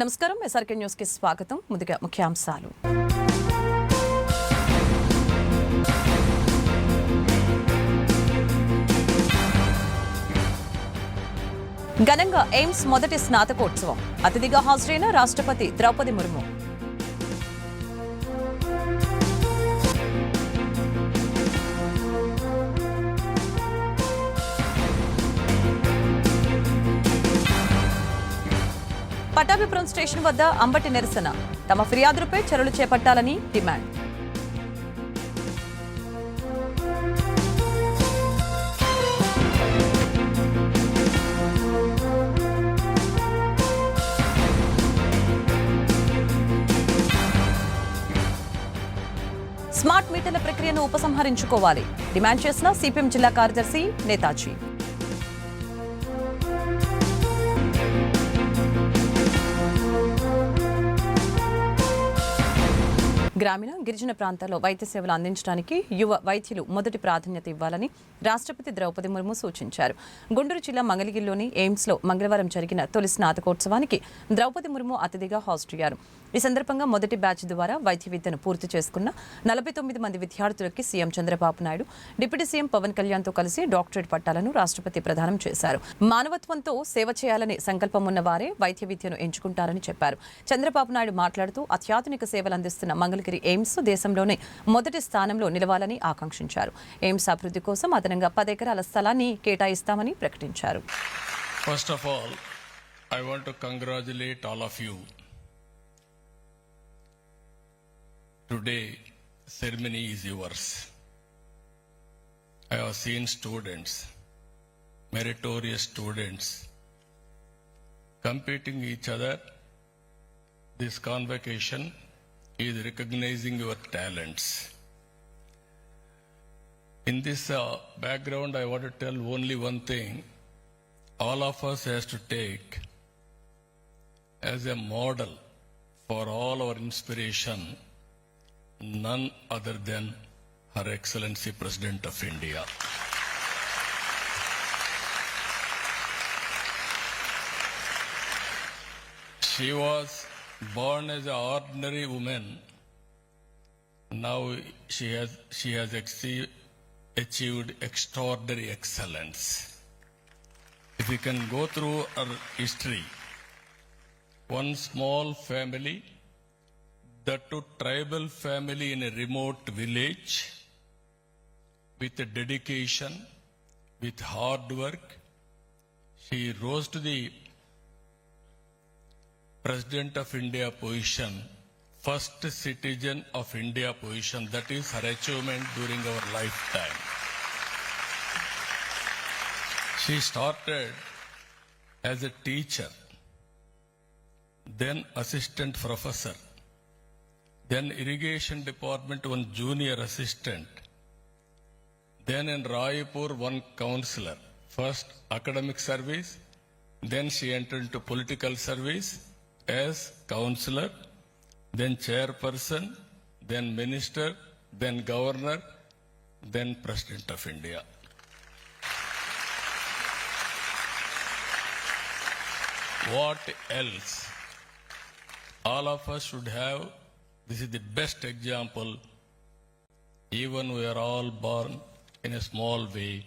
నమస్కారం. ఎస్ఆర్కే న్యూస్కి స్వాగతం. ముందుగా ముఖ్యాంశాలు. ఘనంగా ఎయిమ్స్ మొదటి స్నాతకోత్సవం. అతిథిగా హాజరైన రాష్ట్రపతి ద్రౌపది ముర్ము. పటాభిపురం స్టేషన్ వద్ద అంబటి నిరసన. తమ ఫిర్యాదులపై చర్యలు చేపట్టాలని డిమాండ్. స్మార్ట్ మీటర్ల ప్రక్రియను ఉపసంహరించుకోవాలి. డిమాండ్ చేసిన సిపిఎం జిల్లా కార్యదర్శి నేతాజీ. గ్రామీణ గిరిజన ప్రాంతాల్లో వైద్య సేవలు అందించడానికి యువ వైద్యులు మొదటి ప్రాధాన్యత ఇవ్వాలని రాష్ట్రపతి ద్రౌపది ముర్ము సూచించారు. గుంటూరు జిల్లా మంగళగిరిలోని ఎయిమ్స్లో మంగళవారం జరిగిన తొలి స్నాతకోత్సవానికి ద్రౌపది ముర్ము అతిథిగా హాజరయ్యారు. ఈ సందర్భంగా మొదటి బ్యాచ్ ద్వారా వైద్య విద్యను పూర్తి చేసుకున్న నలభై తొమ్మిది మంది విద్యార్థులకి CM Chandrababu Naidu deputy CM Pawan కళ్యాణ్తో కలిసి డాక్టరేట్ పట్టాలను రాష్ట్రపతి ప్రదానం చేశారు. మానవత్వంతో సేవ చేయాలని సంకల్పం ఉన్న వారే వైద్య విద్యను ఎంచుకుంటారని చెప్పారు. చంద్రబాబు నాయుడు మాట్లాడుతూ అత్యాధునిక సేవలు అందిస్తున్న మంగళగిరి ఎయిమ్స్ దేశంలోనే మొదటి స్థానంలో నిలవాలని ఆకాంక్షించారు. ఎయిమ్స్ అభివృద్ధి కోసం అదనంగా పది ఎకరాల స్థలాన్ని కేటాయిస్తామని ప్రకటించారు. First of all I want to congratulate all of you Today, ceremony is yours. I have seen students, meritorious students, competing each other. This convocation is recognizing your talents. In this uh, background, I want to tell only one thing all of us has to take as a model for all our inspiration none other than her excellency president of india. She was born as an ordinary woman. Now she has she has achieved, extraordinary excellence. If we can go through her history, one small family, that to tribal family in a remote village, with dedication, with hard work, she rose to the President of India position, first citizen of India position. That is her achievement during our lifetime. She started as a teacher, then assistant professor, then irrigation department one junior assistant, then in Raipur one counselor. First academic service, then she entered into political service as counselor, then chairperson, then minister, then governor, then president of India. What else? All of us should have. This is the best example. Even we are all born in a small way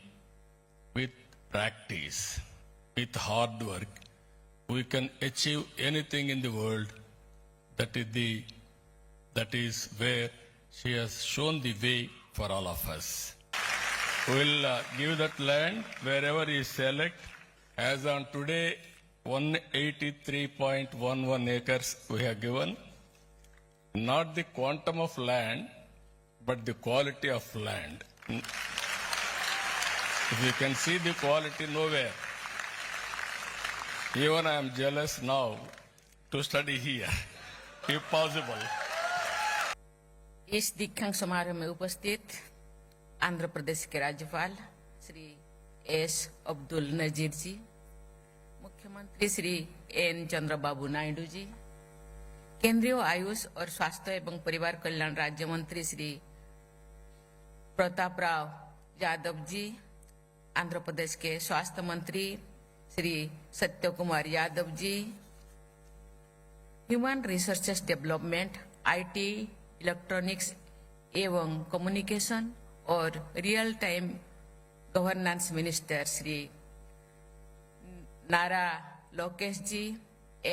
with practice, with hard work. We can achieve anything in the world. That is the that is where she has shown the way for all of us. We'll uh, give that land wherever you select. As on today, 183.11 acres we have given. Not the quantum of land, but the quality of land. If you can see the quality nowhere. Even I am jealous now to study here, if possible. इस दीक्षांत समारोह में उपस्थित आंध्र प्रदेश के राज्यपाल Shri S Abdul Nazeer ji मुख्यमंत्री Shri N Chandrababu Naidu ji केंद्रीय आयुष और स्वास्थ्य एवं परिवार कल्याण राज्य मंत्री श्री प्रताप राव यादव जी आंध्र प्रदेश के स्वास्थ्य मंत्री Shri Satya Kumar Yadav ji human resources development, IT, electronics एवं कम्युनिकेशन और real time governance minister Shri Nara Lokesh ji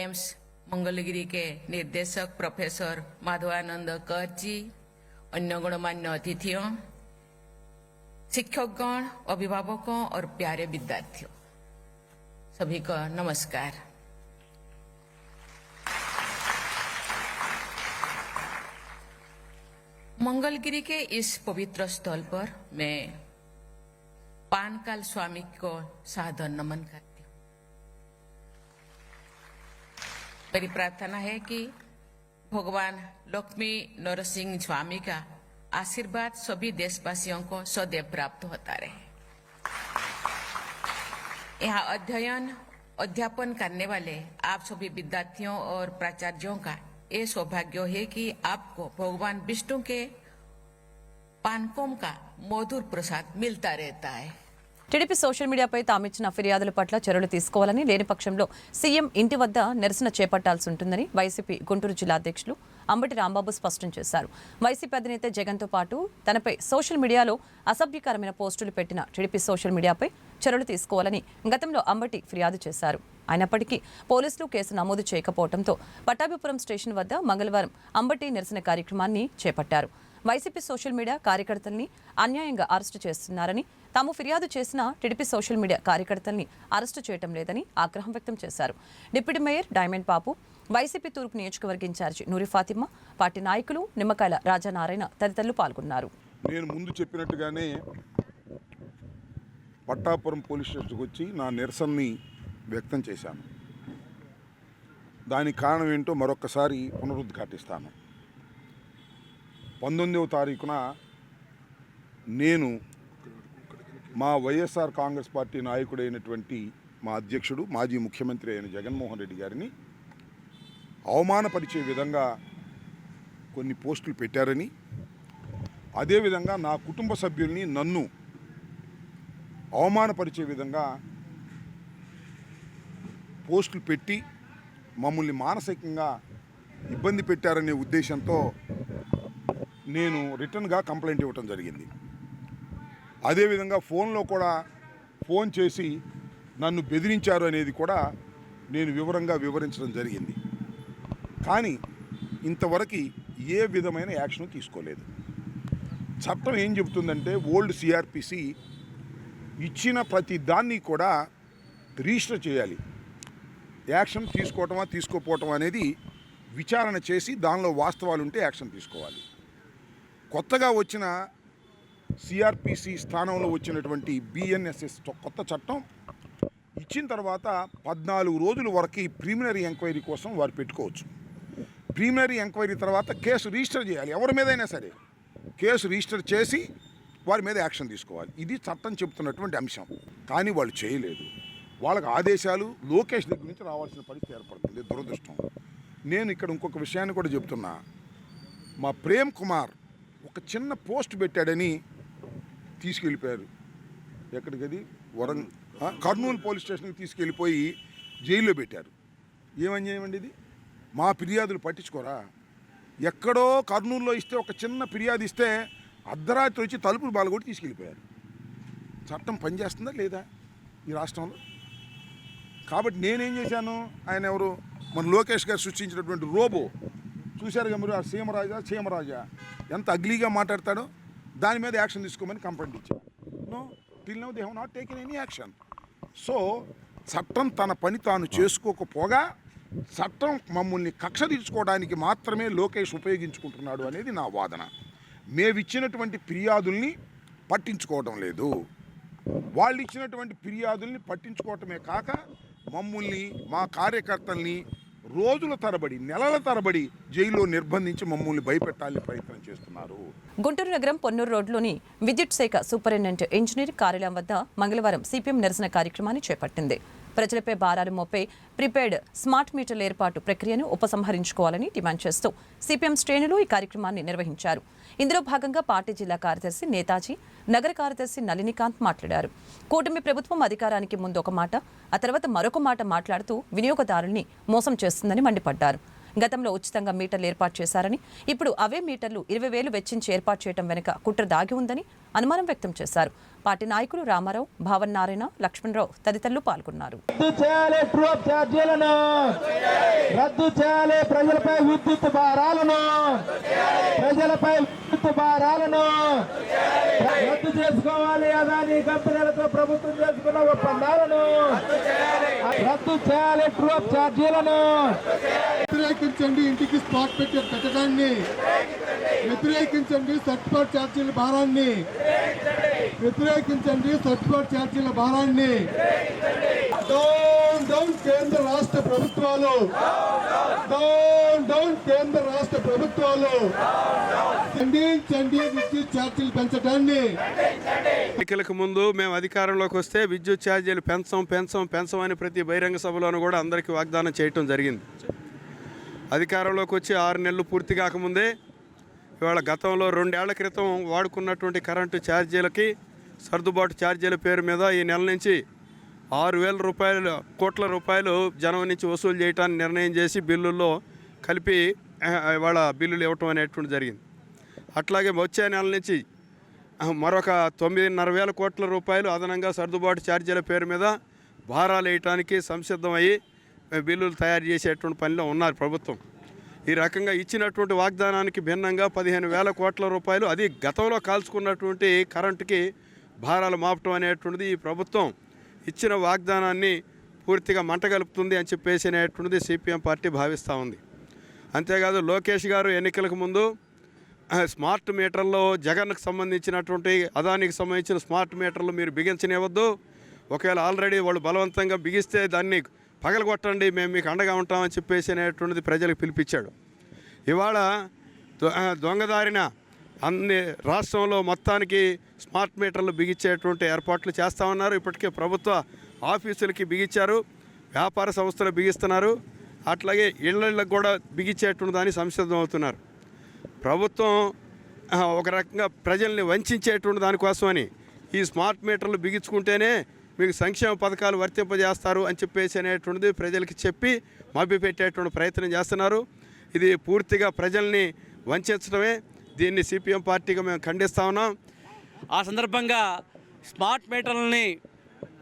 AIIMS Mangalagiri के निर्देशक प्रोफेसर माधवानंद कर जी अन्य गणमान्य अतिथियों शिक्षकगण, अभिभावकों और प्यारे विद्यार्थियों सभी को नमस्कार। मंगलगिरी के इस पवित्र स्थल पर मैं पानकाल स्वामी को साधन नमन करती हूँ मेरी प्रार्थना है कि भगवान लक्ष्मी नरसिंह स्वामी का आशीर्वाद सभी देशवासियों को सदैव प्राप्त होता रहे। यहाँ अध्ययन, अध्यापन करने वाले आप सभी विद्यार्थियों और प्राचार्यों का ये सौभाग्य है कि आपको भगवान विष्णु के पानकोम का मधुर प्रसाद मिलता रहता है। టీడీపీ సోషల్ మీడియాపై తామిచ్చిన ఫిర్యాదుల పట్ల చర్యలు తీసుకోవాలని లేని పక్షంలో సీఎం ఇంటి వద్ద నిరసన చేపట్టాల్సి ఉంటుందని వైసీపీ గుంటూరు జిల్లా అధ్యక్షులు అంబటి రాంబాబు స్పష్టం చేశారు. వైసీపీ అధినేత జగన్తో పాటు తనపై సోషల్ మీడియాలో అసభ్యకరమైన పోస్టులు పెట్టిన టీడీపీ సోషల్ మీడియాపై చర్యలు తీసుకోవాలని గతంలో అంబటి ఫిర్యాదు చేశారు. అయినప్పటికీ పోలీసులు కేసు నమోదు చేయకపోవడంతో పట్టాభిపురం స్టేషన్ వద్ద మంగళవారం అంబటి నిరసన కార్యక్రమాన్ని చేపట్టారు. వైసీపీ సోషల్ మీడియా కార్యకర్తల్ని అన్యాయంగా అరెస్టు చేస్తున్నారని తాము ఫిర్యాదు చేసిన టీడీపీ సోషల్ మీడియా కార్యకర్తల్ని అరెస్టు చేయటం లేదని ఆగ్రహం వ్యక్తం చేశారు. Deputy mayor Diamond Babu YCP తూర్పు నియోజకవర్గ ఇన్ఛార్జి నూరి ఫాతిమా పార్టీ నాయకులు నిమ్మకాయల రాజానారాయణ తదితరులు పాల్గొన్నారు. నేను ముందు చెప్పినట్టుగానే పట్టాపురం పోలీస్ స్టేషన్కి వచ్చి నా నిరసనని వ్యక్తం చేశాను. దానికి కారణం ఏంటో మరొకసారి పునరుద్ఘాటిస్తాను. పంతొమ్మిదవ తారీఖున నేను మా వైఎస్ఆర్ కాంగ్రెస్ పార్టీ నాయకుడైనటువంటి మా అధ్యక్షుడు మాజీ ముఖ్యమంత్రి అయిన జగన్మోహన్ రెడ్డి గారిని అవమానపరిచే విధంగా కొన్ని పోస్టులు పెట్టారని అదేవిధంగా నా కుటుంబ సభ్యుల్ని నన్ను అవమానపరిచే విధంగా పోస్టులు పెట్టి మమ్మల్ని మానసికంగా ఇబ్బంది పెట్టారనే ఉద్దేశంతో నేను రిటర్న్గా కంప్లైంట్ ఇవ్వటం జరిగింది. అదేవిధంగా ఫోన్లో కూడా ఫోన్ చేసి నన్ను బెదిరించారు అనేది కూడా నేను వివరంగా వివరించడం జరిగింది. కానీ ఇంతవరకు ఏ విధమైన యాక్షన్ తీసుకోలేదు. చట్టం ఏం చెబుతుందంటే ఓల్డ్ సిఆర్పిసి ఇచ్చిన ప్రతి దాన్ని కూడా రిజిస్టర్ చేయాలి. యాక్షన్ తీసుకోవటమా తీసుకోపోవటం అనేది విచారణ చేసి దానిలో వాస్తవాలు ఉంటే యాక్షన్ తీసుకోవాలి. కొత్తగా వచ్చిన సిఆర్పిసి స్థానంలో వచ్చినటువంటి బిఎన్ఎస్ఎస్ కొత్త చట్టం ఇచ్చిన తర్వాత పద్నాలుగు రోజుల వరకు ప్రిలిమినరీ ఎంక్వైరీ కోసం వారు పెట్టుకోవచ్చు. ప్రిలిమినరీ ఎంక్వైరీ తర్వాత కేసు రిజిస్టర్ చేయాలి. ఎవరి మీదైనా సరే కేసు రిజిస్టర్ చేసి వారి మీద యాక్షన్ తీసుకోవాలి. ఇది చట్టం చెబుతున్నటువంటి అంశం. కానీ వాళ్ళు చేయలేదు. వాళ్ళకి ఆదేశాలు లోకేష్ దగ్గర నుంచి రావాల్సిన పరిస్థితి ఏర్పడుతుంది దురదృష్టం. నేను ఇక్కడ ఇంకొక విషయాన్ని కూడా చెబుతున్నా. మా ప్రేమ్ కుమార్ ఒక చిన్న పోస్ట్ పెట్టాడని తీసుకెళ్ళిపోయారు. ఎక్కడికది వరంగ కర్నూలు పోలీస్ స్టేషన్కి తీసుకెళ్ళిపోయి జైల్లో పెట్టారు. ఏమని చేయమండి ఇది? మా ఫిర్యాదులు పట్టించుకోరా? ఎక్కడో కర్నూలులో ఇస్తే ఒక చిన్న ఫిర్యాదు ఇస్తే అర్ధరాత్రి వచ్చి తలుపులు బాలగొట్టి తీసుకెళ్ళిపోయారు. చట్టం పనిచేస్తుందా లేదా ఈ రాష్ట్రంలో? కాబట్టి నేనేం చేశాను? ఆయన ఎవరు? మన లోకేష్ గారు సృష్టించినటువంటి రోబో. చూశారుగా మీరు ఆ సీమరాజా సీమరాజా? ఎంత అగ్లీగా మాట్లాడతాడో? దాని మీద యాక్షన్ తీసుకోమని కంప్లైంట్ ఇచ్చాను no till now they have not taken any action so చట్టం తన పని తాను చేసుకోకపోగా చట్టం మమ్మల్ని కక్ష తీర్చుకోవడానికి మాత్రమే లోకేష్ ఉపయోగించుకుంటున్నాడు అనేది నా వాదన. మేమిచ్చినటువంటి ఫిర్యాదుల్ని పట్టించుకోవడం లేదు. వాళ్ళు ఇచ్చినటువంటి ఫిర్యాదుల్ని పట్టించుకోవటమే కాక మమ్మల్ని మా కార్యకర్తల్ని రోజుల తరబడి నెలల తరబడి జైల్లో నిర్బంధించి మమ్మల్ని భయపెట్టాలని ప్రయత్నం చేస్తున్నారు. గుంటూరు నగరం పొన్నూరు రోడ్లోని విద్యుత్ శాఖ సూపరింటెండెంట్ ఇంజనీర్ కార్యాలయం వద్ద మంగళవారం సిపిఎం నిరసన కార్యక్రమాన్ని చేపట్టింది. ప్రజలపై భారాలు మోపే ప్రిపేర్డ్ స్మార్ట్ మీటర్ల ఏర్పాటు ప్రక్రియను ఉపసంహరించుకోవాలని డిమాండ్ చేస్తూ సిపిఎం శ్రేణులు ఈ కార్యక్రమాన్ని నిర్వహించారు. ఇందులో భాగంగా పార్టీ జిల్లా కార్యదర్శి నేతాజీ నగర కార్యదర్శి నళినికాంత్ మాట్లాడారు. కూటమి ప్రభుత్వం అధికారానికి ముందు ఒక మాట ఆ తర్వాత మరొక మాట మాట్లాడుతూ వినియోగదారుల్ని మోసం చేస్తుందని మండిపడ్డారు. గతంలో ఉచితంగా మీటర్లు ఏర్పాటు చేశారని ఇప్పుడు అవే మీటర్లు ఇరవై వేలు వెచ్చించి ఏర్పాటు చేయడం వెనుక కుట్ర దాగి ఉందని అనుమానం వ్యక్తం చేశారు. పార్టీ నాయకులు రామారావు భావన్ నారాయణ లక్ష్మణరావు తదితరులు పాల్గొన్నారు. రద్దు చేయాలి రద్దు ప్రజలపై విద్యుత్ భారాలను. ప్రజలపై విద్యుత్ భారాలను. రద్దు చేసుకోవాలి అదాని కంపెనీలతో ప్రభుత్వం చేసుకున్న ఒప్పందాలను. రద్దు చేయాలి ట్రూప్ ఛార్జీలను. వ్యతిరేకించండి ఇంటికి స్పాట్ పెట్టి పెట్టడాన్ని వ్యతిరేకించండి సర్టిఫికేట్ ఛార్జీల భారాన్ని. వ్యతిరేకించండి సర్టిఫికేట్ ఛార్జీల భారాన్ని. డౌన్ కేంద్ర రాష్ట్ర ప్రభుత్వాలు. డౌన్ డౌన్ కేంద్ర రాష్ట్ర ప్రభుత్వాలు. ఖండించండి విద్యుత్ ఛార్జీలు పెంచడాన్ని. ఎన్నికలకు ముందు మేము అధికారంలోకి వస్తే విద్యుత్ ఛార్జీలు పెంచం పెంచం పెంచం అని ప్రతి బహిరంగ సభలోనూ కూడా అందరికీ వాగ్దానం చేయటం జరిగింది. అధికారంలోకి వచ్చి ఆరు నెలలు పూర్తి కాకముందే ఇవాళ గతంలో రెండేళ్ళ క్రితం వాడుకున్నటువంటి కరెంటు ఛార్జీలకి సర్దుబాటు ఛార్జీల పేరు మీద ఈ నెల నుంచి ఆరు వేల రూపాయలు కోట్ల రూపాయలు జనం నుంచి వసూలు చేయడానికి నిర్ణయం చేసి బిల్లుల్లో కలిపి వాళ్ళ ఇవాళ బిల్లులు ఇవ్వటం అనేటువంటి జరిగింది. అట్లాగే వచ్చే నెల నుంచి మరొక తొమ్మిదిన్నర వేల కోట్ల రూపాయలు అదనంగా సర్దుబాటు ఛార్జీల పేరు మీద భారాలు వేయటానికి సంసిద్ధమయ్యి బిల్లులు తయారు చేసేటువంటి పనిలో ఉన్నారు ప్రభుత్వం. ఈ రకంగా ఇచ్చినటువంటి వాగ్దానానికి భిన్నంగా పదిహేను వేల కోట్ల రూపాయలు అది గతంలో కాల్చుకున్నటువంటి కరెంటుకి భారాలు మాపటం అనేటువంటిది ఈ ప్రభుత్వం ఇచ్చిన వాగ్దానాన్ని పూర్తిగా మంటగలుపుతుంది అని చెప్పేసి అనేటువంటిది సిపిఎం పార్టీ భావిస్తూ ఉంది. అంతేకాదు లోకేష్ గారు ఎన్నికలకు ముందు స్మార్ట్ మీటర్లో జగన్కు సంబంధించినటువంటి అదానికి సంబంధించిన స్మార్ట్ మీటర్లు మీరు బిగించనివ్వద్దు. ఒకవేళ ఆల్రెడీ వాళ్ళు బలవంతంగా బిగిస్తే దాన్ని పగలగొట్టండి మేము మీకు అండగా ఉంటామని చెప్పేసి అనేటువంటిది ప్రజలకు పిలిపించాడు. ఇవాళ దొ- దొంగదారిన అన్ని రాష్ట్రంలో మొత్తానికి స్మార్ట్ మీటర్లు బిగించేటువంటి ఏర్పాట్లు చేస్తూ ఉన్నారు. ఇప్పటికే ప్రభుత్వ ఆఫీసులకి బిగించారు వ్యాపార సంస్థలు బిగిస్తున్నారు. అట్లాగే ఇళ్ళకు కూడా బిగించేటువంటి దాన్ని సంసిద్ధం అవుతున్నారు. ప్రభుత్వం ఒక రకంగా ప్రజల్ని వంచేటువంటి దానికోసమని ఈ స్మార్ట్ మీటర్లు బిగించుకుంటేనే మీకు సంక్షేమ పథకాలు వర్తింపజేస్తారు అని చెప్పేసి అనేటువంటిది ప్రజలకి చెప్పి మభ్యపెట్టేటువంటి ప్రయత్నం చేస్తున్నారు. ఇది పూర్తిగా ప్రజల్ని వంచడమే దీన్ని సిపిఎం పార్టీగా మేము ఖండిస్తా ఉన్నాం. ఆ సందర్భంగా స్మార్ట్ మీటర్లని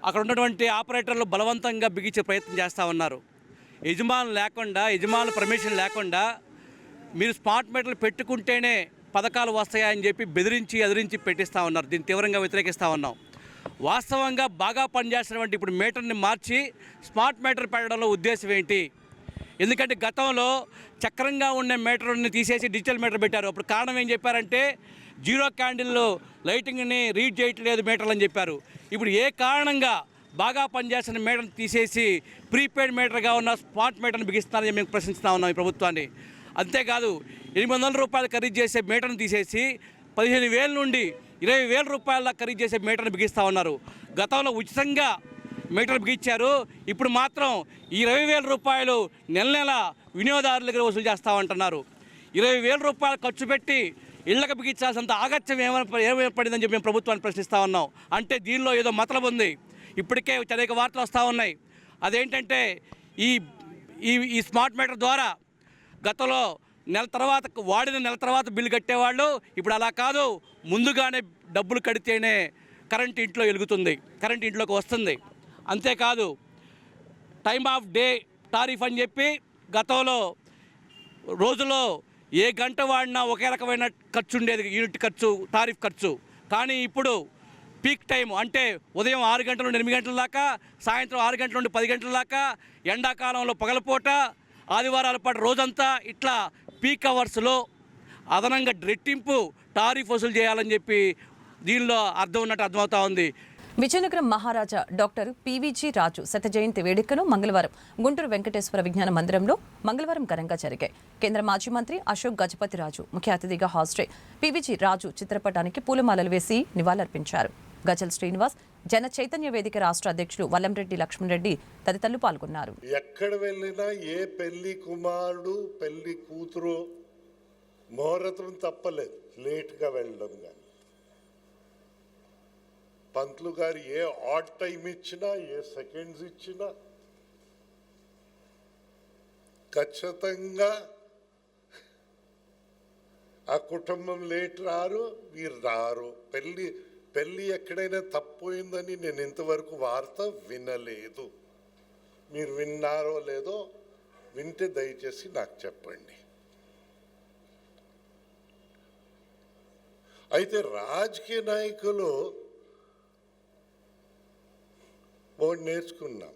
అక్కడ ఉన్నటువంటి ఆపరేటర్లు బలవంతంగా బిగించే ప్రయత్నం చేస్తూ ఉన్నారు. యజమానులు లేకుండా యజమానుల పర్మిషన్ లేకుండా మీరు స్మార్ట్ మీటర్లు పెట్టుకుంటేనే పథకాలు వస్తాయని చెప్పి బెదిరించి ఎదిరించి పెట్టిస్తూ ఉన్నారు. దీన్ని తీవ్రంగా వ్యతిరేకిస్తూ ఉన్నాం. వాస్తవంగా బాగా పనిచేసినటువంటి ఇప్పుడు మీటర్ని మార్చి స్మార్ట్ మీటర్ పెట్టడంలో ఉద్దేశం ఏంటి? ఎందుకంటే గతంలో చక్రంగా ఉన్న మీటర్ని తీసేసి డిజిటల్ మీటర్ పెట్టారు. అప్పుడు కారణం ఏం చెప్పారంటే జీరో క్యాండిల్ లైటింగ్ని రీడ్ చేయట్లేదు మీటర్లు అని చెప్పారు. ఇప్పుడు ఏ కారణంగా బాగా పనిచేస్తున్న మీటర్ని తీసేసి ప్రీపెయిడ్ మీటర్గా ఉన్న స్మార్ట్ మీటర్ని బిగిస్తారని మేము ప్రశ్నిస్తూ ఉన్నాం ఈ ప్రభుత్వాన్ని. అంతేకాదు ఎనిమిది వందల రూపాయలు ఖరీదు చేసే మీటర్ని తీసేసి పదిహేను వేల నుండి ఇరవై వేల రూపాయల ఖరీదు చేసే మీటర్ని బిగిస్తూ ఉన్నారు. గతంలో ఉచితంగా మీటర్ బిగించారు ఇప్పుడు మాత్రం ఇరవై వేల రూపాయలు నెల నెల వినియోగదారుల దగ్గర వసూలు చేస్తామంటున్నారు ఇరవై వేల రూపాయలు ఖర్చు పెట్టి ఇళ్ళకు బిగించాల్సినంత ఆగత్యం ఏమైనా ఏమైపడిందని చెప్పి మేము ప్రభుత్వాన్ని ప్రశ్నిస్తూ ఉన్నాం. అంటే దీనిలో ఏదో మతలం ఉంది. ఇప్పటికే అనేక వార్తలు వస్తూ ఉన్నాయి. అదేంటంటే ఈ ఈ ఈ స్మార్ట్ మీటర్ ద్వారా గతంలో నెల తర్వాత వాడిన నెల తర్వాత బిల్లు కట్టేవాళ్ళు ఇప్పుడు అలా కాదు. ముందుగానే డబ్బులు కడితేనే కరెంట్ ఇంట్లో వెలుగుతుంది కరెంట్ ఇంట్లోకి వస్తుంది. అంతేకాదు టైమ్ ఆఫ్ డే టారిఫ్ అని చెప్పి గతంలో రోజులో ఏ గంట వాడినా ఒకే రకమైన ఖర్చు ఉండేది యూనిట్ ఖర్చు టారిఫ్ ఖర్చు. కానీ ఇప్పుడు పీక్ టైం అంటే ఉదయం ఆరు గంటల నుండి ఎనిమిది గంటల దాకా సాయంత్రం ఆరు గంటల నుండి పది గంటల దాకా ఎండాకాలంలో పగలపూట ఆదివారాల పాటు రోజంతా ఇట్లా పీక్ అవర్స్లో అదనంగా రెట్టింపు టారిఫ్ వసూలు చేయాలని చెప్పి దీనిలో అర్థం ఉన్నట్టు అర్థమవుతా ఉంది. విజయనగరం మహారాజా డాక్టర్ పీవీజీ రాజు శత జయంతి వేడుకలు మంగళవారం గుంటూరు వెంకటేశ్వర విజ్ఞాన మందిరంలో మంగళవారం ఘనంగా జరిగాయి. కేంద్ర మాజీ మంత్రి అశోక్ గజపతి రాజు ముఖ్య అతిథిగా హాజరై పీవీజీ రాజు చిత్రపటానికి పూలమాలలు వేసి నివాళులర్పించారు. గజల్ శ్రీనివాస్ జన చైతన్య వేదిక రాష్ట్ర అధ్యక్షులు వల్లంరెడ్డి లక్ష్మణ్ రెడ్డి తదితరులు పాల్గొన్నారు. ఎక్కడ వెళ్ళినా ఏ పెళ్ళి కుమారుడు పెళ్ళి కూతురు ముహూర్తం తప్పలేదు. లేట్గా వెళ్ళడం కానీ పంతులు గారు ఏ ఆడ్ టైం ఇచ్చినా ఏ సెకండ్స్ ఇచ్చినా ఖచ్చితంగా ఆ కుటుంబం లేట్ రారు మీరు రారు. పెళ్ళి పెళ్ళి ఎక్కడైనా తప్పోయిందని నేను ఇంతవరకు వార్త వినలేదు. మీరు విన్నారో లేదో వింటే దయచేసి నాకు చెప్పండి. అయితే రాజకీయ నాయకులు మోడీ నేర్చుకున్నాం.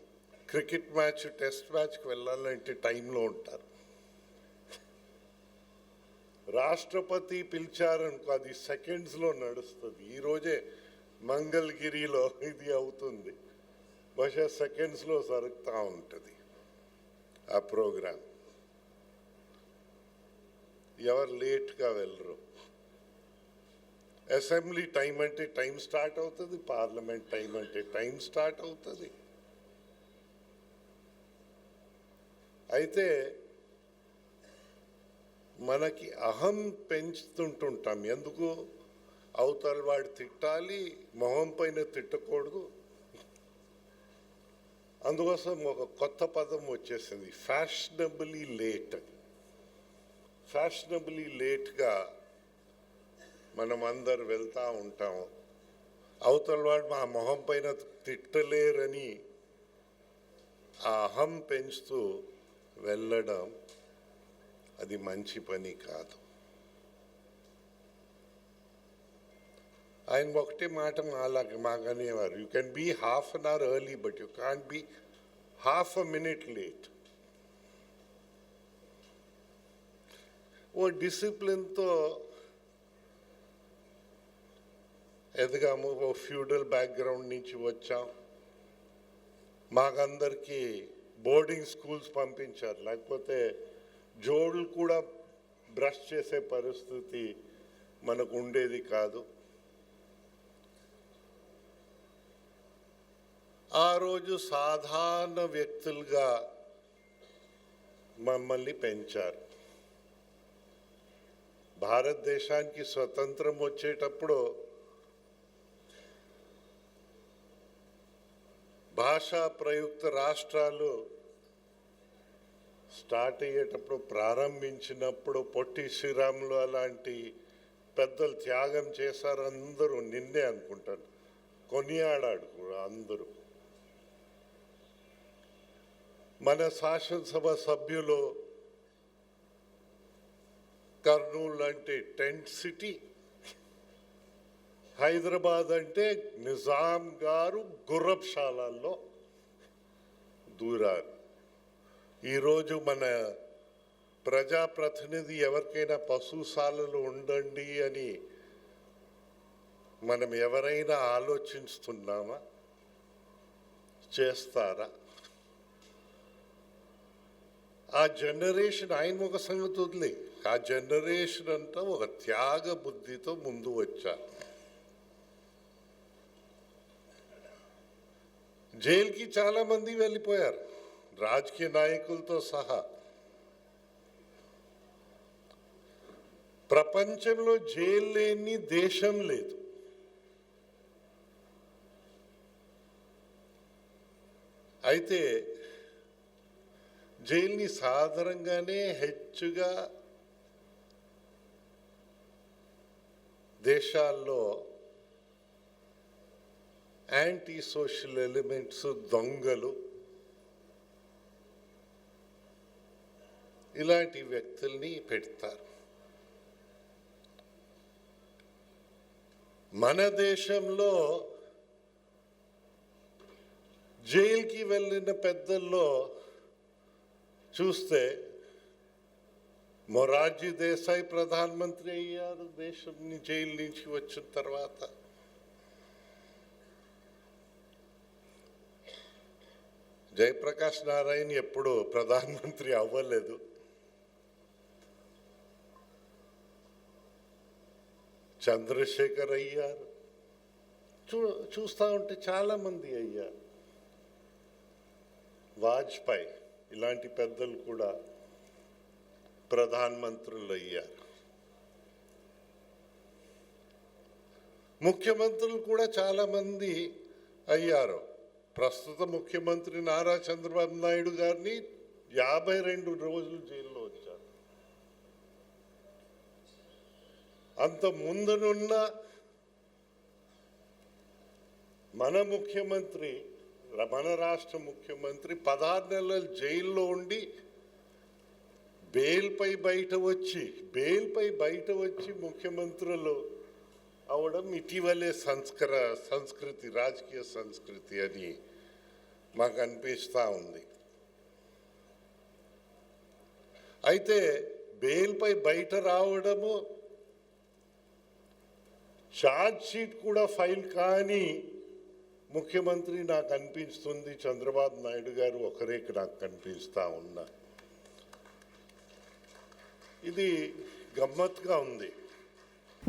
క్రికెట్ మ్యాచ్ టెస్ట్ మ్యాచ్కి వెళ్ళాలంటే టైంలో ఉంటారు. రాష్ట్రపతి పిలిచారనుకో అది సెకండ్స్లో నడుస్తుంది. ఈరోజే మంగళగిరిలో ఇది అవుతుంది. బహుశా సెకండ్స్లో సరుగుతూ ఉంటుంది ఆ ప్రోగ్రాం ఎవరు లేట్గా వెళ్ళరు. అసెంబ్లీ టైం అంటే టైం స్టార్ట్ అవుతుంది పార్లమెంట్ టైం అంటే టైం స్టార్ట్ అవుతుంది. అయితే మనకి అహం పెంచుతుంటుంటాం. ఎందుకు? అవతల వాడు తిట్టాలి మొహం పైన తిట్టకూడదు. అందుకోసం ఒక కొత్త పదం వచ్చేసింది ఫ్యాషనబులీ లేట్. ఫ్యాషనబులీ లేట్గా మనం అందరు వెళ్తూ ఉంటాం. అవతల వాడు మా మొహం పైన తిట్టలేరని ఆ అహం పెంచుతూ వెళ్ళడం అది మంచి పని కాదు. ఆయన ఒకటే మాట మాలాగా మాకనేవారు you can be half an hour early but you can't be half a minute late ఓ డిసిప్లిన్తో ఎదగాము ఓ ఫ్యూడల్ బ్యాక్గ్రౌండ్ నుంచి వచ్చాం. మాకందరికీ బోర్డింగ్ స్కూల్స్ పంపించారు. లేకపోతే జోడులు కూడా బ్రష్ చేసే పరిస్థితి మనకు ఉండేది కాదు. ఆ రోజు సాధారణ వ్యక్తులుగా మమ్మల్ని పెంచారు. భారతదేశానికి స్వతంత్రం వచ్చేటప్పుడు భాషా ప్రయుక్త రాష్ట్రాలు స్టార్ట్ అయ్యేటప్పుడు ప్రారంభించినప్పుడు పొట్టి శ్రీరాములు అలాంటి పెద్దలు త్యాగం చేశారు అందరూ నిన్నే అనుకుంటాను. కొనియాడాడు కూడా అందరూ. మన శాసనసభ సభ్యులు కర్నూలు అంటే టెంట్ సిటీ హైదరాబాద్ అంటే నిజాం గారు గుర్రప్శాలల్లో దూరారు. ఈరోజు మన ప్రజాప్రతినిధి ఎవరికైనా పశుశాలలో ఉండండి అని మనం ఎవరైనా ఆలోచిస్తున్నామా? చేస్తారా? ఆ జనరేషన్ ఆయన ఒక సంగతి వదిలే. ఆ జనరేషన్ అంతా ఒక త్యాగ బుద్ధితో ముందు వచ్చారు. జైలుకి చాలా మంది వెళ్ళిపోయారు. రాజకీయ నాయకులతో సహా. ప్రపంచంలో జైలు లేని దేశం లేదు. అయితే జైల్ని సాధారణంగానే హెచ్చుగా దేశాల్లో యాంటీ సోషల్ ఎలిమెంట్స్ దొంగలు. ఇలాంటి వ్యక్తుల్ని పెడతారు. మన దేశంలో జైలుకి వెళ్ళిన పెద్దల్లో చూస్తే మొరార్జీ దేశాయ్ ప్రధానమంత్రి అయ్యారు దేశం జైలు నుంచి వచ్చిన తర్వాత. జయప్రకాష్ నారాయణ ఎప్పుడు ప్రధానమంత్రి అవ్వలేదు. చంద్రశేఖర్ అయ్యారు. చూ చూస్తూ ఉంటే చాలామంది అయ్యారు. వాజ్పేయి ఇలాంటి పెద్దలు కూడా ప్రధానమంత్రులు అయ్యారు. ముఖ్యమంత్రులు కూడా చాలామంది అయ్యారు. ప్రస్తుత ముఖ్యమంత్రి నారా చంద్రబాబు నాయుడు గారిని యాభై రెండు రోజులు జైల్లో వచ్చారు అంత ముందునున్న మన ముఖ్యమంత్రి మన రాష్ట్ర ముఖ్యమంత్రి పదహారు నెలలు జైల్లో ఉండి బెయిల్పై బయట వచ్చి బెయిల్పై బయట వచ్చి ముఖ్యమంత్రులు అవడం ఇటీవలే సంస్కర సంస్కృతి రాజకీయ సంస్కృతి అని మాకు అనిపిస్తూ ఉంది అయితే బెయిల్పై బయట రావడము ఛార్జ్ షీట్ కూడా ఫైల్ కానీ ముఖ్యమంత్రి నాకు అనిపిస్తుంది చంద్రబాబు నాయుడు గారు ఒకరే నాకు కనిపిస్తూ ఉన్నా ఇది గమ్మత్గా ఉంది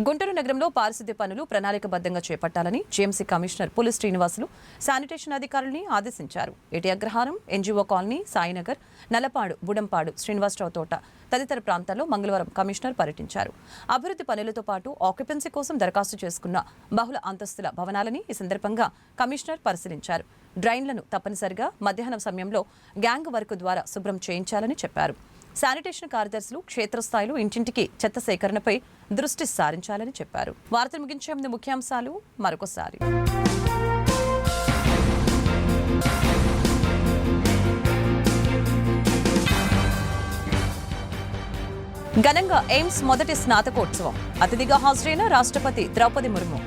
గుంటూరు నగరంలో పారిశుద్ధ్య పనులు ప్రణాళికబద్ధంగా చేపట్టాలని జీఎంసీ కమిషనర్ పులి శ్రీనివాసులు శానిటేషన్ అధికారుల్ని ఆదేశించారు. ఏటి అగ్రహారం ఎన్జీఓ కాలనీ సాయినగర్ నలపాడు బుడంపాడు శ్రీనివాసరావు తోట తదితర ప్రాంతాల్లో మంగళవారం కమిషనర్ పర్యటించారు. అభివృద్ధి పనులతో పాటు ఆక్యుపెన్సీ కోసం దరఖాస్తు చేసుకున్న బహుళ అంతస్తుల భవనాలని ఈ సందర్భంగా కమిషనర్ పరిశీలించారు. డ్రైన్లను తప్పనిసరిగా మధ్యాహ్నం సమయంలో గ్యాంగ్ వర్క్ ద్వారా శుభ్రం చేయించాలని చెప్పారు. శానిటేషన్ కార్యదర్శులు క్షేత్రస్థాయిలో ఇంటింటికి చెత్త సేకరణపై దృష్టి సారించాలని చెప్పారు. వార్తలు ముగించే ముందు ముఖ్యాంశాలు మరొకసారి. ఘనంగా ఎయిమ్స్ మొదటి స్నాతకోత్సవం. అతిథిగా హాజరైన రాష్ట్రపతి ద్రౌపది ముర్ము.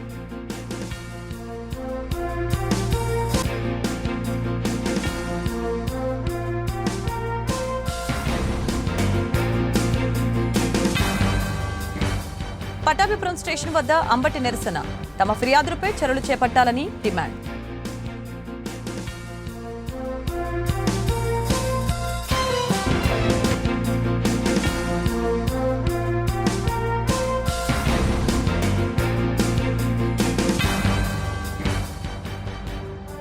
పటాభిపురం స్టేషన్ వద్ద అంబటి నిరసన. తమ ఫిర్యాదులపై చర్యలు చేపట్టాలని డిమాండ్.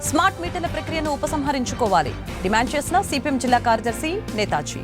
స్మార్ట్ మీటర్ల ప్రక్రియను ఉపసంహరించుకోవాలి. డిమాండ్ చేసిన సిపిఎం జిల్లా కార్యదర్శి నేతాజీ.